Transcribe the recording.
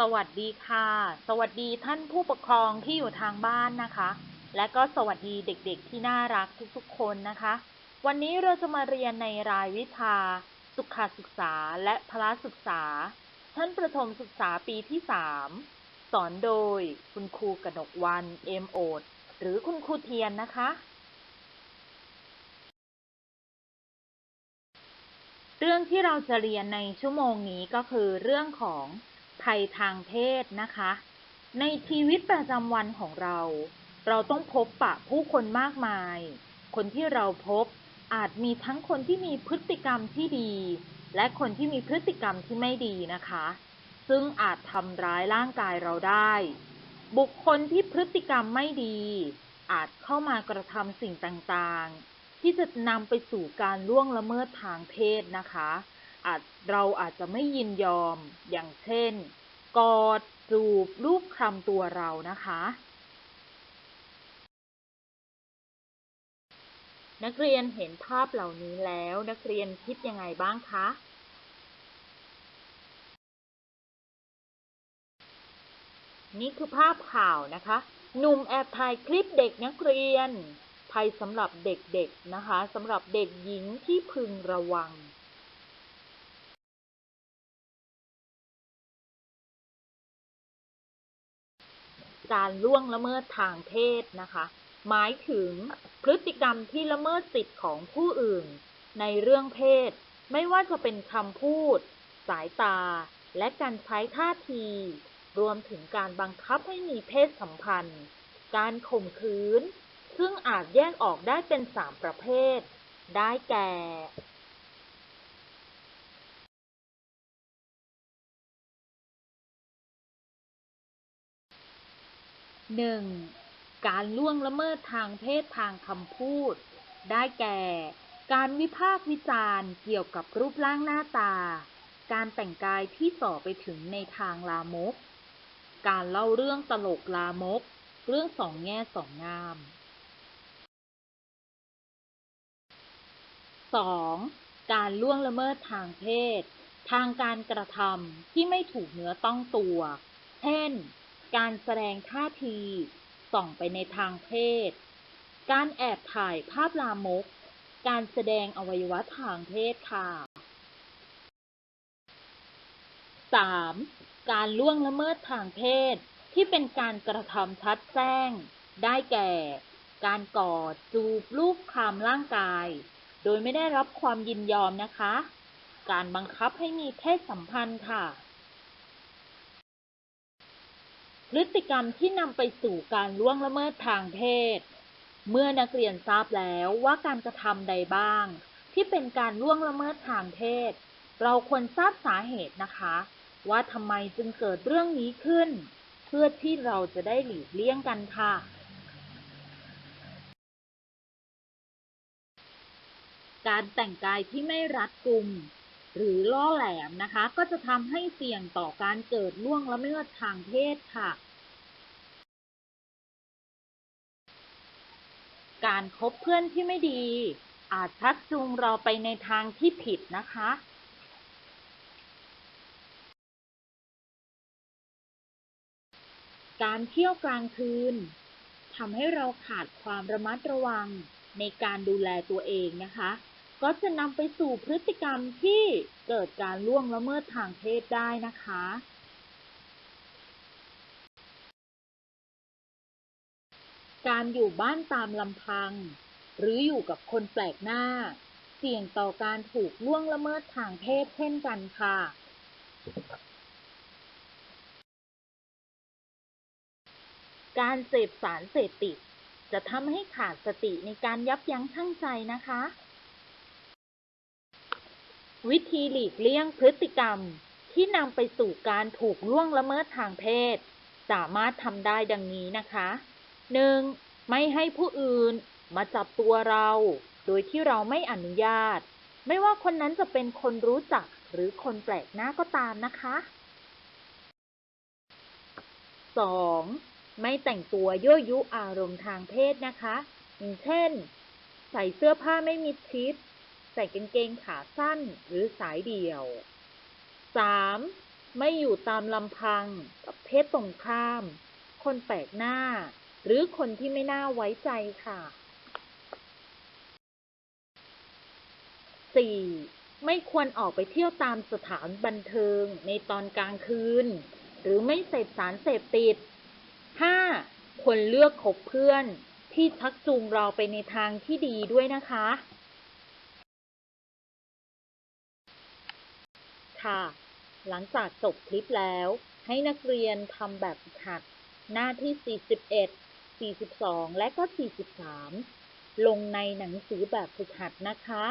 สวัสดีค่ะ สวัสดีท่านผู้ปกครองที่อยู่ทางบ้านนะคะ และก็สวัสดีเด็กๆที่น่ารักทุกๆคนนะคะ วันนี้เราจะมาเรียนในรายวิชา สุขศึกษาและพละศึกษา ชั้นประถมศึกษาปีที่ 3 สอนโดยคุณครูกนกวันเอมโอดหรือคุณครูเทียนนะคะ เรื่องที่เราจะเรียนในชั่วโมงนี้ก็คือเรื่องของ ภัยทางเพศนะคะ ในชีวิตประจำวันของเรา เราต้องพบปะผู้คนมากมาย คนที่เราพบอาจมีทั้งคนที่มีพฤติกรรมที่ดี และคนที่มีพฤติกรรมที่ไม่ดีนะคะ ซึ่งอาจทำร้ายร่างกายเราได้ บุคคลที่พฤติกรรมไม่ดี อาจเข้ามากระทำสิ่งต่างๆ ที่จะนำไปสู่การล่วงละเมิดทางเพศนะคะ อาจเราอาจจะไม่ยินยอม อย่างเช่น กอด จูบ รูปคลำตัวเรานะคะ นักเรียนเห็นภาพเหล่านี้แล้ว นักเรียนคิดยังไงบ้างคะนี่คือภาพข่าวนะคะ หนุ่มแอบถ่ายคลิปเด็กนักเรียน ภัยสำหรับเด็กๆนะคะสำหรับเด็กหญิงที่พึงระวัง การล่วงละเมิดทางเพศนะคะ หมายถึงพฤติกรรมที่ละเมิดสิทธิ์ของผู้อื่น ในเรื่องเพศ ไม่ว่าจะเป็นคำพูด สายตา และการใช้ท่าที รวมถึงการบังคับให้มีเพศสัมพันธ์ การข่มขืน ซึ่งอาจแยกออกได้เป็นสามประเภท ได้แก่ 1. การล่วงละเมิดทางเพศทางคำพูด ได้แก่ การวิพากษ์วิจารณ์เกี่ยวกับรูปร่างหน้าตา การแต่งกายที่ส่อไปถึงในทางลามก การเล่าเรื่องตลกลามก เรื่องสองแง่สองงาม 2. การล่วงละเมิดทางเพศ ทางการกระทำที่ไม่ถูกเนื้อต้องตัว เช่น การแสดงท่าที ส่องไปในทางเพศ การแอบถ่ายภาพลามก การแสดงอวัยวะทางเพศค่ะ 3. การล่วงละเมิดทางเพศ ที่เป็นการกระทำชัดแจ้ง ได้แก่ การกอดจูบลูบคลำร่างกาย โดยไม่ได้รับความยินยอมนะคะ การบังคับให้มีเพศสัมพันธ์ค่ะ พ ฤติกรรมที่นำไปสู่การล่วงละเมิดทางเพศ เมื่อนักเรียนทราบแล้วว่าการกระทำใดบ้าง ที่เป็นการล่วงละเมิดทางเพศ เราควรทราบสาเหตุนะคะ ว่าทำไมจึงเกิดเรื่องนี้ขึ้น เพื่อที่เราจะได้หลีกเลี่ยงกันค่ะ การแต่งกายที่ไม่รัดกุม หรือล่อแหลมนะคะ ก็จะทำให้เสี่ยงต่อการเกิดล่วงละเมิดทางเพศค่ะ การคบเพื่อนที่ไม่ดี อาจชักจูงเราไปในทางที่ผิดนะคะ การเที่ยวกลางคืนทำให้เราขาดความระมัดระวังในการดูแลตัวเองนะคะ ก็จะนำไปสู่พฤติกรรมที่เกิดการล่วงละเมิดทางเพศได้นะคะ การอยู่บ้านตามลำพัง หรืออยู่กับคนแปลกหน้า เสี่ยงต่อการถูกล่วงละเมิดทางเพศเช่นกันค่ะ การเสพสารเสพติดจะทำให้ขาดสติในการยับยั้งชั่งใจนะคะ วิธีหลีกเลี่ยงพฤติกรรมที่นำไปสู่การถูกล่วงละเมิดทางเพศ สามารถทำได้ดังนี้นะคะ 1. ไม่ให้ผู้อื่นมาจับตัวเรา โดยที่เราไม่อนุญาต ไม่ว่าคนนั้นจะเป็นคนรู้จักหรือคนแปลกหน้าก็ตามนะคะ 2. ไม่แต่งตัวยั่วยุอารมณ์ทางเพศนะคะ อย่างเช่น ใส่เสื้อผ้าไม่มิดชิด ใส่กางเกงขาสั้นหรือสายเดี่ยว 3. ไม่อยู่ตามลำพังกับเพศตรงข้าม คนแปลกหน้า หรือคนที่ไม่น่าไว้ใจค่ะ 4. ไม่ควรออกไปเที่ยวตามสถานบันเทิงในตอนกลางคืน หรือไม่เสพสารเสพติด 5. ควรเลือกคบเพื่อนที่ชักจูงเราไปในทางที่ดีด้วยนะคะ ค่ะ หลังจากจบคลิปแล้ว ให้นักเรียนทำแบบฝึกหัด หน้าที่ 41 42 และก็ 43 ลงในหนังสือแบบฝึกหัดนะคะ